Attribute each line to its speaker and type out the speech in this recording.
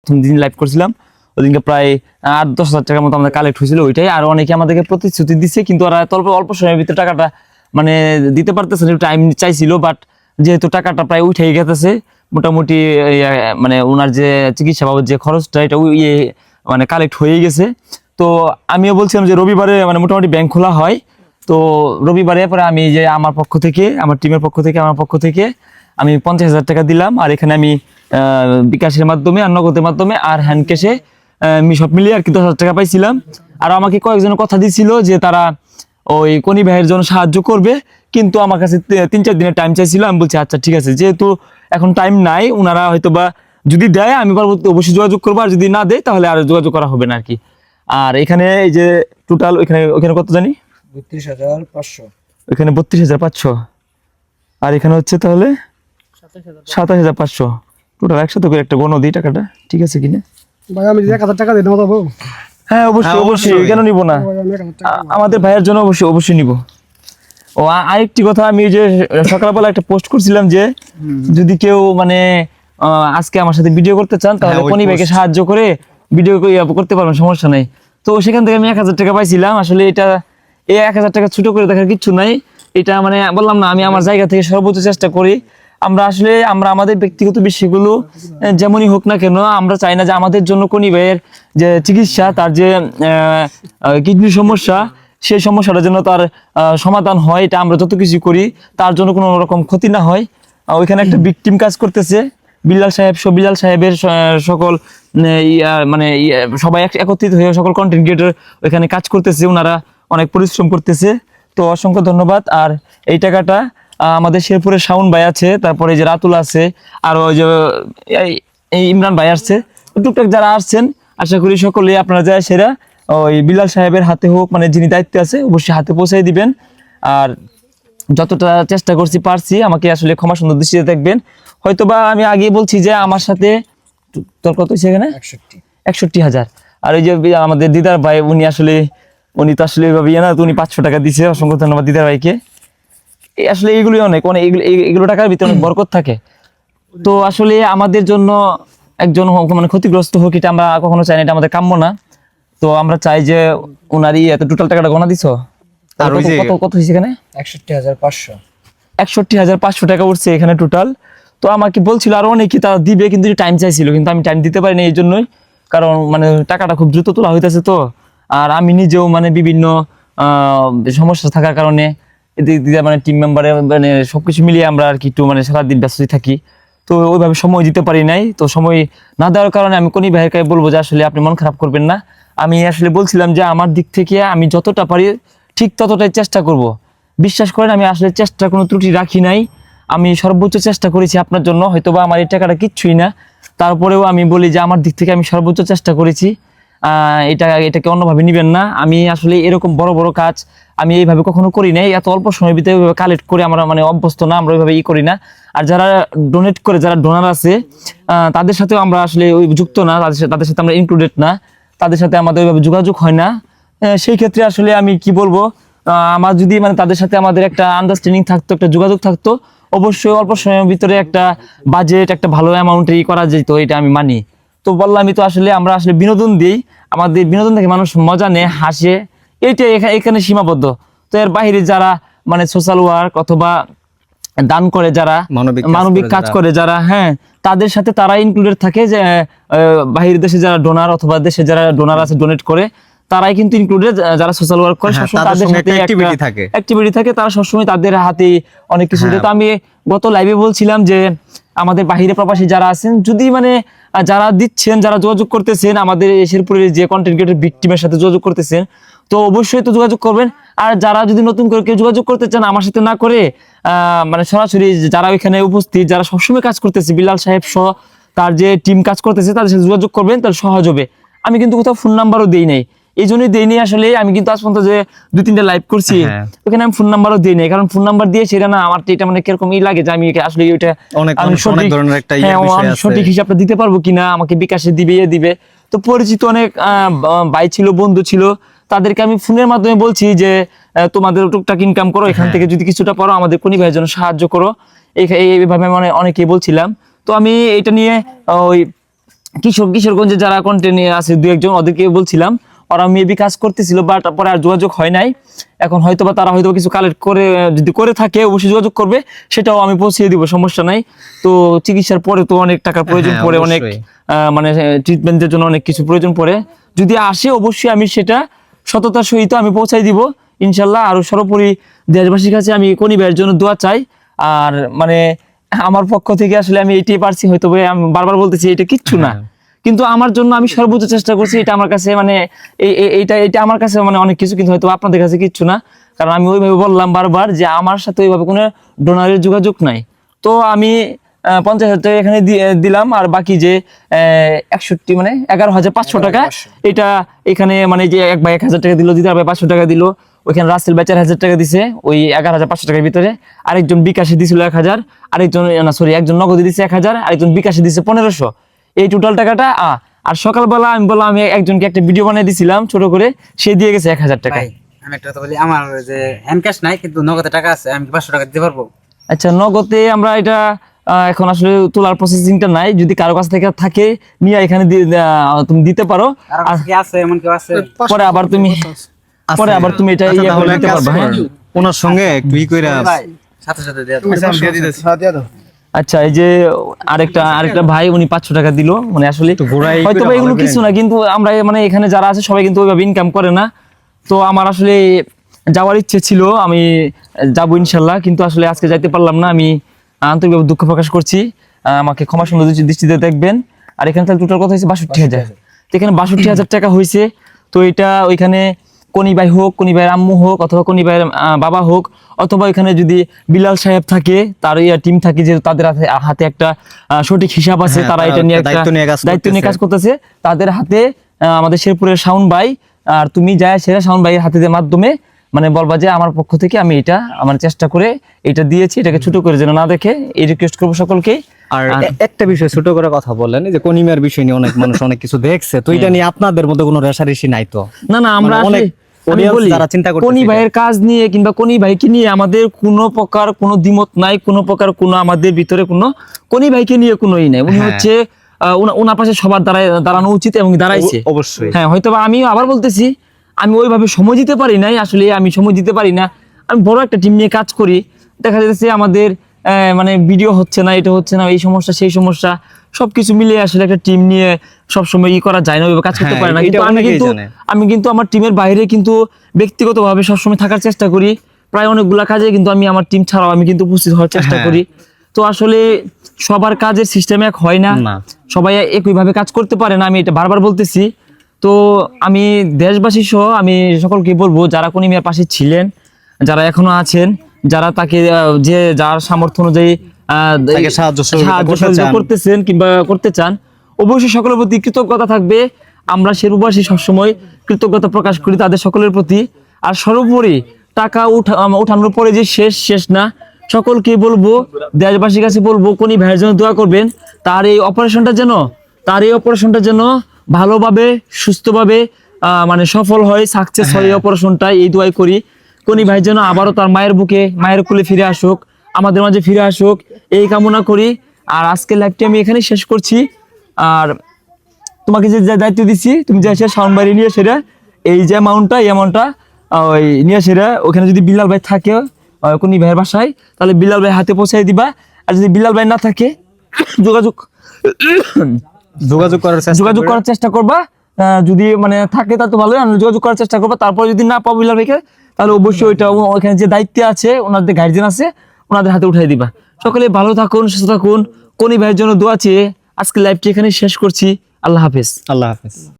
Speaker 1: প্রথম দিন লাইভ করছিলাম। ওদিনকে প্রায় আট, দশ হাজার টাকার মতো আমাদের কালেক্ট হয়েছিল ওইটাই। আর অনেকে আমাদেরকে প্রতিশ্রুতি দিচ্ছে কিন্তু ওরা অল্প অল্প সময়ের ভিতরে টাকাটা মানে দিতে পারতেছে না টাইম চাইছিল বাট যেহেতু টাকাটা প্রায় উঠেই গেছে, মোটামুটি মানে ওনার যে চিকিৎসা বাবদ যে খরচটা, এটা ইয়ে মানে কালেক্ট হয়ে গেছে। তো আমিও বলছিলাম যে রবিবারে মানে মোটামুটি ব্যাংক খোলা হয়। তো রবিবারে পরে আমি যে আমার পক্ষ থেকে, আমার টিমের পক্ষ থেকে, আমার পক্ষ থেকে আমি পঞ্চাশ হাজার টাকা দিলাম। আর এখানে আমি বিকাশের মাধ্যমে আর নগদের মাধ্যমে আর হ্যান্ড ক্যাশে আমি সব মিলিয়ে আর কি দশ হাজার টাকা পাইছিলাম। আর আমাকে কয়েকজন কথা দিছিল যে তারা ওই কনি ভাইয়ের জন্য সাহায্য করবে কিন্তু আমার কাছে তিন চার দিনের টাইম চাইছিল। আমি বলছি আচ্ছা ঠিক আছে। যেহেতু এখন টাইম নাই ওনারা হয়তো বা যদি দেয় আমি পরবর্তী অবশ্যই যোগাযোগ করব। আর যদি না দেয় তাহলে আর যোগাযোগ করা হবে না আর কি। আর এখানে এই যে টোটাল ওইখানে ওইখানে কত জানি?
Speaker 2: বত্রিশ হাজার পাঁচশো।
Speaker 1: ওইখানে বত্রিশ হাজার পাঁচশো। আর এখানে হচ্ছে তাহলে সাতাশ হাজার পাঁচশো। টোটাল একসাথে করে একটা গণ দিই টাকাটা ঠিক আছে কিনা?
Speaker 3: ভাই আমি যদি এক হাজার টাকা দিই নেওয়া যাব?
Speaker 1: হ্যাঁ অবশ্যই অবশ্যই কেন নিব না? আমাদের ভাইয়ের জন্য অবশ্যই অবশ্যই নিব। ও আরেকটি কথা আমি যে সকালবেলা একটা পোস্ট করছিলাম যে যদি কেউ মানে আজকে আমার সাথে ভিডিও করতে চান তাহলে
Speaker 2: হ্যাঁ,
Speaker 1: কোনি ভাইকে সাহায্য করে ভিডিও করতে পারবেন সমস্যা নাই। তো সেখান থেকে আমি এক হাজার টাকা পাইছিলাম। আসলে এটা এই এক হাজার টাকা ছোট করে দেখার কিচ্ছু নাই। এটা মানে বললাম না আমি আমার জায়গা থেকে সর্বোচ্চ চেষ্টা করি। আমরা আসলে, আমরা আমাদের ব্যক্তিগত বিষয়গুলো যেমনই হোক না কেন, আমরা চাই না যে আমাদের জন্য কোনি ভাইয়ের যে চিকিৎসা, তার যে কিডনি সমস্যা, সেই সমস্যাটা যেন তার সমাধান হয়, এটা আমরা যত কিছু করি, তার জন্য কোনো রকম ক্ষতি না হয়। ওইখানে একটা বিগ কাজ করতেছে, বিল্লাল সাহেব সব বিল্লাল সাহেবের সকল মানে সবাই এক- একত্রিত হয়ে সকল কন্টেন্ট ক্রিয়েটর ওইখানে কাজ করতেছে ওনারা অনেক পরিশ্রম করতেছে। তো অসংখ্য ধন্যবাদ, আর এই টাকাটা আমাদের শেরপুরের শাউন ভাই আছে তারপরে যে রাতুল আছে আর ওই যে ইমরান ভাই আসছে। টুকটাক যারা আসছেন আশা করি সকলেই আপনারা যায় সেরা। ওই বিলাল সাহেবের হাতে হোক মানে যিনি দায়িত্বে আছে অবশ্যই হাতে পৌঁছাই দিবেন। আর যতটা চেষ্টা করছি পারছি আমাকে আসলে ক্ষমা সুন্দর দৃষ্টিতে দেখবেন। হয়তোবা আমি আগে বলছি যে আমার সাথে তোর কত হয়েছে এখানে?
Speaker 2: একষট্টি।
Speaker 1: হাজার। আর ওই যে আমাদের দিদার ভাই উনি আসলে উনি তো আসলে এভাবে ইয়ে না তো উনি পাঁচশো টাকা দিছে। অসংখ্য ধন্যবাদ দিদার ভাইকে। আসলে এগুলোই অনেক। অনেক এগুলো টাকার ভিতরে অনেক বরকত থাকে। তো আসলে আমাদের জন্য একজন মানে ক্ষতিগ্রস্ত হোক এটা আমরা কখনো চাই না এটা আমাদের কাম্য না। তো আমরা চাই যে ওনারই এত টোটাল টাকাটা গণা দিছো?
Speaker 2: আর ওই যে-
Speaker 1: কত কত হয়েছে এখানে?
Speaker 2: একষট্টি হাজার পাঁচশো।
Speaker 1: একষট্টি হাজার পাঁচশো টাকা উঠছে এখানে টোটাল তো আমাকে বলছিল আরও অনেকে তারা দিবে কিন্তু টাইম চাইছিল কিন্তু আমি টাইম দিতে পারিনি এই জন্যই। কারণ মানে টাকাটা খুব দ্রুত তোলা হইতেছে তো। আর আমি নিজেও মানে বিভিন্ন আহ, সমস্যা থাকার কারণে মানে টিম মেম্বারে মানে সবকিছু মিলিয়ে আমরা আর কি একটু মানে সারাদিন ব্যস্তই থাকি। তো ওইভাবে সময় দিতে পারি নাই। তো সময় না দেওয়ার কারণে আমি কোনি ভাইয়ের কাছে বলব যে আসলে আপনি মন খারাপ করবেন না। আমি আসলে বলছিলাম যে আমার দিক থেকে আমি যতটা পারি ঠিক ততটাই চেষ্টা করব। বিশ্বাস করেন, আমি আসলে চেষ্টা কোনো ত্রুটি রাখি নাই। আমি সর্বোচ্চ চেষ্টা করেছি আপনার জন্য, হয়তোবা আমার এই টাকাটা কিচ্ছুই না। তারপরেও আমি বলি যে আমার দিক থেকে আমি সর্বোচ্চ চেষ্টা করেছি। এটা, এটাকে অন্যভাবে নিবেন না। আমি আসলে এরকম বড় বড় কাজ আমি এইভাবে কখনো করি নাই। এত অল্প সময়ের ভিতরে ওইভাবে কালেক্ট করে আমরা মানে অভ্যস্ত না, আমরা ওইভাবে ই করি না। আর যারা ডোনেট করে, যারা ডোনার আছে তাদের সাথেও আমরা আসলে ওই যুক্ত না। তাদের সাথে তাদের সাথে আমরা ইনক্লুডেড না। তাদের সাথে আমাদের ওইভাবে যোগাযোগ হয় না। সেই ক্ষেত্রে আসলে আমি কি বলব আমার যদি মানে তাদের সাথে আমাদের একটা আন্ডারস্ট্যান্ডিং থাকতো, একটা যোগাযোগ থাকতো, অবশ্যই অল্প সময়ের ভিতরে একটা বাজেট একটা ভালো অ্যামাউন্টে ই করা যেত, এটা আমি মানি। তো বললামই তো আসলে আমরা আসলে বিনোদন দিই। আমাদের বিনোদন থেকে মানুষ মজা নেয় হাসে এইটা এখা- এখানে সীমাবদ্ধ তো এর বাহিরে যারা মানে সোশ্যাল ওয়ার্ক অথবা দান করে যারা
Speaker 2: মানবিক কাজ করে যারা।
Speaker 1: হ্যাঁ তাদের সাথে তারা ইনক্লুডেড থাকে যে বাহির দেশে যারা ডোনার অথবা দেশে যারা ডোনার আছে ডোনেট করে তারাই কিন্তু ইনক্লুডেড যারা সোশ্যাল ওয়ার্ক করে
Speaker 2: হ্যাঁ,
Speaker 1: সবসময়
Speaker 2: তাদের
Speaker 1: সাথে
Speaker 2: activity থাকে।
Speaker 1: অ্যাক্টিভিটি থাকে তারা সবসময় তাদের হাতে অনেক কিছু
Speaker 2: হ্যাঁ।
Speaker 1: দেয়। তো আমি গত লাইভে বলছিলাম যে আমাদের বাহিরে প্রবাসী যারা আছেন যদি মানে যারা দিচ্ছেন যারা যোগাযোগ করতেছেন আমাদের শেরপুরের যে কন্টেন্ট ক্রিয়েটর ভিক্টিমের সাথে যোগাযোগ করতেছেন তো অবশ্যই তো যোগাযোগ করবেন আর যারা যদি নতুন করে কেউ যোগাযোগ করতে চান আমার সাথে না করে আহ, মানে সরাসরি যারা ওইখানে উপস্থিত যারা সবসময় কাজ করতেছে বিলাল সাহেব সহ তার যে টিম কাজ করতেছে তাদের সাথে যোগাযোগ করবেন তাহলে সহজ হবে আমি কিন্তু কোথাও ফোন নাম্বারও দিই নাই এই জন্যই দেইনি আসলে। আমি কিন্তু আজ পর্যন্ত যে দুই তিনটা লাইভ করছি
Speaker 2: হ্যাঁ।
Speaker 1: ওখানে আমি ফোন নাম্বারও দিই নাই কারণ ফোন নাম্বার দিয়ে সেটা না আমার তো এটা মানে কীরকম ই লাগে যে আমি আসলে ওইটা সঠিক-
Speaker 2: ইয়ে
Speaker 1: হ্যাঁ। সঠিক হিসাবটা দিতে পারব কিনা আমাকে বিকাশে দিবে এ দিবে। তো পরিচিত অনেক ভাই ছিল বন্ধু ছিল তাদেরকে আমি ফোনের মাধ্যমে বলছি যে তোমাদের টুকটাক ইনকাম করো এখান থেকে যদি কিছুটা পারো আমাদের কোনি ভাইয়ের জন্য সাহায্য করো। এই- এই- এইভাবে মানে অনেকেই বলছিলাম। তো আমি এটা নিয়ে ওই কিশোর কিশোরগঞ্জে যারা কন্টেন্ট আছে দু একজন ওদেরকে বলছিলাম ওরা মেবি কাজ করতেছিল বাট পরে আর যোগাযোগ হয় নাই। এখন হয়তো বা তারা হয়তো কিছু কালেক্ট করে যদি করে থাকে অবশ্যই যোগাযোগ করবে। সেটাও আমি পৌঁছিয়ে দিব সমস্যা নাই। তো চিকিৎসার পরে তো অনেক টাকার প্রয়োজন
Speaker 4: হ্যাঁ,
Speaker 1: পড়ে অনেক মানে ট্রিটমেন্টের জন্য অনেক কিছু প্রয়োজন পড়ে। যদি আসে অবশ্যই আমি সেটা সততার সহিত আমি পৌঁছাই দিব। ইনশাল্লাহ আর সর্বোপরি দেশবাসীর কাছে আমি কোনি ভাইয়ের জন্য দোয়া চাই। আর মানে আমার পক্ষ থেকে আসলে আমি এইটাই পারছি হয়তো আমি বারবার বলতেছি এটা কিচ্ছু না। কিন্তু আমার জন্য আমি সর্বোচ্চ চেষ্টা করছি এটা আমার কাছে মানে এই- এই- এইটা এটা আমার কাছে মানে অনেক কিছু কিন্তু হয়তো আপনাদের কাছে কিচ্ছু না। কারণ আমি ওইভাবে বললাম বারবার যে আমার সাথে ওইভাবে কোনো ডোনারের যোগাযোগ নাই। তো আমি পঞ্চাশ হাজার টাকা এখানে দিলাম আর বাকি যে একষট্টি মানে এগারো হাজার পাঁচশো টাকা এটা এখানে মানে যে এক ভাই এক হাজার টাকা দিল দিদার ভাই পাঁচশো টাকা দিল ওইখানে রাসেল ভাই চার হাজার টাকা দিছে ওই এগারো হাজার পাঁচশো টাকার ভিতরে। আরেকজন বিকাশে দিছিল এক হাজার আরেকজন না সরি একজন নগদে দিছে এক হাজার আরেকজন বিকাশে দিছে পনেরোশো। এই টোটাল টাকাটা আ, আর সকালবেলা আমি বললাম আমি একজনকে একটা ভিডিও বানিয়ে দিছিলাম ছোট করে সে দিয়ে গেছে এক হাজার টাকা।
Speaker 5: আমি একটা কথা বলি আমার যে হ্যান্ড ক্যাশ নাই কিন্তু নগদে টাকা আছে আমি কি পাঁচশো টাকা দিতে পারব?
Speaker 1: আচ্ছা নগদে আমরা এটা এখন আসলে তোলার প্রসেসিংটা নাই যদি কারও কাছ থেকে থাকে নিয়ে এখানে তুমি দিতে পারো।
Speaker 5: আর আছে এমন কেউ আছে?
Speaker 1: পরে আবার তুমি পরে আবার তুমি এটা
Speaker 4: আচ্ছা,
Speaker 1: ইয়ে করে দিতে পারবে হ্যাঁ।
Speaker 4: ওনার সঙ্গে একটু ই কইরা
Speaker 5: সাথে সাথে দিয়ে দাও।
Speaker 3: হ্যাঁ, দিয়ে দাও।
Speaker 1: আচ্ছা এই যে আরেকটা আরেকটা ভাই উনি পাঁচশো টাকা দিল মানে আসলে হয়তো
Speaker 4: করে
Speaker 1: এগুলো কিছু না কিন্তু আমরা মানে এখানে যারা আছে সবাই কিন্তু ওইভাবে ইনকাম করে না। তো আমার আসলে যাওয়ার ইচ্ছে ছিল আমি যাব ইনশাল্লাহ কিন্তু আসলে আজকে যাইতে পারলাম না আমি আন্তরিকভাবে দুঃখ প্রকাশ করছি। আমাকে ক্ষমা সুন্দর দৃষ্টিতে দেখবেন। আর এখানে তাহলে টোটাল কথা হয়েছে বাষট্টি হাজার। তো এখানে বাষট্টি হাজার টাকা হয়েছে। তো এটা ওইখানে কনি ভাই হোক কনি ভাইয়ের আম্মু হোক অথবা কনি ভাইয়ের বাবা হোক অথবা এখানে যদি বিলাল সাহেব থাকে তার টিম থাকে যে তাদের হাতে একটা সঠিক হিসাব আছে
Speaker 4: হ্যাঁ,
Speaker 1: তারা এটা নিয়ে
Speaker 4: দায়িত্ব নিয়ে কাজ করতেছে।
Speaker 1: তাদের হাতে আমাদের শেরপুরের শাওন ভাই আর তুমি যায় সেরা শাওন ভাইয়ের হাতে দিয়ে মাধ্যমে মানে বলবা যে আমার পক্ষ থেকে আমি এটা আমার চেষ্টা করে এটা দিয়েছি এটাকে ছোট করে যেন না দেখে এই রিকোয়েস্ট করব সকলকে।
Speaker 4: আর একটা বিষয় ছোট করে কথা বললেন যে কনিমার বিষয় নিয়ে অনেক মানুষ অনেক কিছু দেখছে তো এটা নিয়ে আপনাদের মধ্যে কোনো রেশারেশি নাই তো?
Speaker 1: না না আমরা
Speaker 4: মানে অনেক
Speaker 1: কোনি ভাইয়ের কাজ নিয়ে কিংবা কোনি ভাইকে নিয়ে আমাদের কোনো প্রকার কোনো দ্বিমত নাই কোনো প্রকার কোনো আমাদের ভিতরে কোনো কোনি ভাইকে নিয়ে কোনো ই নাই। উনি
Speaker 4: হ্যাঁ।
Speaker 1: হচ্ছে ওনার পাশে সবার দাঁড়ায় দাঁড়ানো উচিত এবং দাঁড়াইছে।
Speaker 4: অবশ্যই।
Speaker 1: হ্যাঁ হয়তো আমি আবার বলতেছি আমি ওইভাবে সময় দিতে পারি নাই আসলে আমি সময় দিতে পারি না। আমি বড় একটা টিম নিয়ে কাজ করি। দেখা যাচ্ছে আমাদের আহ, মানে ভিডিও হচ্ছে না এটা হচ্ছে না এই সমস্যা সেই সমস্যা। সবকিছু মিলিয়ে আসলে একটা টিম নিয়ে সবসময় ই করা যায় না ওইভাবে কাজ করতে
Speaker 4: হ্যাঁ,
Speaker 1: পারে না কিন্তু আমি কিন্তু। আমি কিন্তু আমার টিমের বাইরে কিন্তু ব্যক্তিগতভাবে সবসময় থাকার চেষ্টা করি প্রায় অনেকগুলা কাজে কিন্তু আমি আমার টিম ছাড়াও আমি কিন্তু উপস্থিত হওয়ার চেষ্টা
Speaker 4: হ্যাঁ।
Speaker 1: করি তো আসলে সবার কাজের সিস্টেম এক হয় না। সবাই একইভাবে কাজ করতে পারে না আমি এটা বারবার বলতেছি তো আমি দেশবাসী সহ আমি সকলকে বলব যারা কোন মেয়ের পাশে ছিলেন যারা এখনও আছেন যারা তাকে যে যার সামর্থ্য অনুযায়ী
Speaker 4: সাহায্য।
Speaker 1: করতেছেন কিংবা করতে চান অবশ্যই সকলের প্রতি কৃতজ্ঞতা থাকবে। আমরা সবসময় কৃতজ্ঞতা প্রকাশ করি তাদের সকলের প্রতি। আর সর্বোপরি টাকা উঠা উঠানোর পরে যে শেষ শেষ না সকলকে বলব দেশবাসীর কাছে বলব কোনি ভাইয়ের জন্য দোয়া করবেন। তার এই অপারেশনটা যেন তার এই অপারেশনটা যেন ভালোভাবে সুস্থভাবে আহ, মানে সফল হয় সাকসেস হয় এই অপারেশনটা এই দোয়াই করি। কোনি ভাই যেন আবারও তার মায়ের বুকে মায়ের কোলে ফিরে আসুক। আমাদের মাঝে ফিরে আসুক। এই কামনা করি। আর আজকের লাইভটি আমি এখানে শেষ করছি। আর তোমাকে যে দায়িত্ব দিচ্ছি তুমি যে সাউন্ড বাইরে নিয়ে সেটা এই যে অ্যামাউন্টটা এই অ্যামাউন্টটা ওই নিয়ে সেটা ওখানে যদি বিল্লাল ভাই থাকে কোনি ভাইয়ের বাসায় তাহলে বিল্লাল ভাই হাতে পৌঁছাই দিবা। আর যদি বিল্লাল ভাই না থাকে যোগাযোগ
Speaker 4: যোগাযোগ করার
Speaker 1: যোগাযোগ করার চেষ্টা করবা। যদি মানে থাকে তা তো আর যোগাযোগ করার চেষ্টা করবা। তারপর যদি না পাবো বিল্লাল ভাইকে তাহলে অবশ্যই ওইটা ওখানে যে দায়িত্বে আছে ওনাদের গার্জেন আছে ওনাদের হাতে উঠাই দিবা। সকলে ভালো থাকুন, সুস্থ থাকুন। কোনি ভাইয়ের জন্য দোয়া চেয়ে আজকে লাইভটি এখানে শেষ করছি। আল্লাহ হাফেজ।
Speaker 4: আল্লাহ হাফেজ।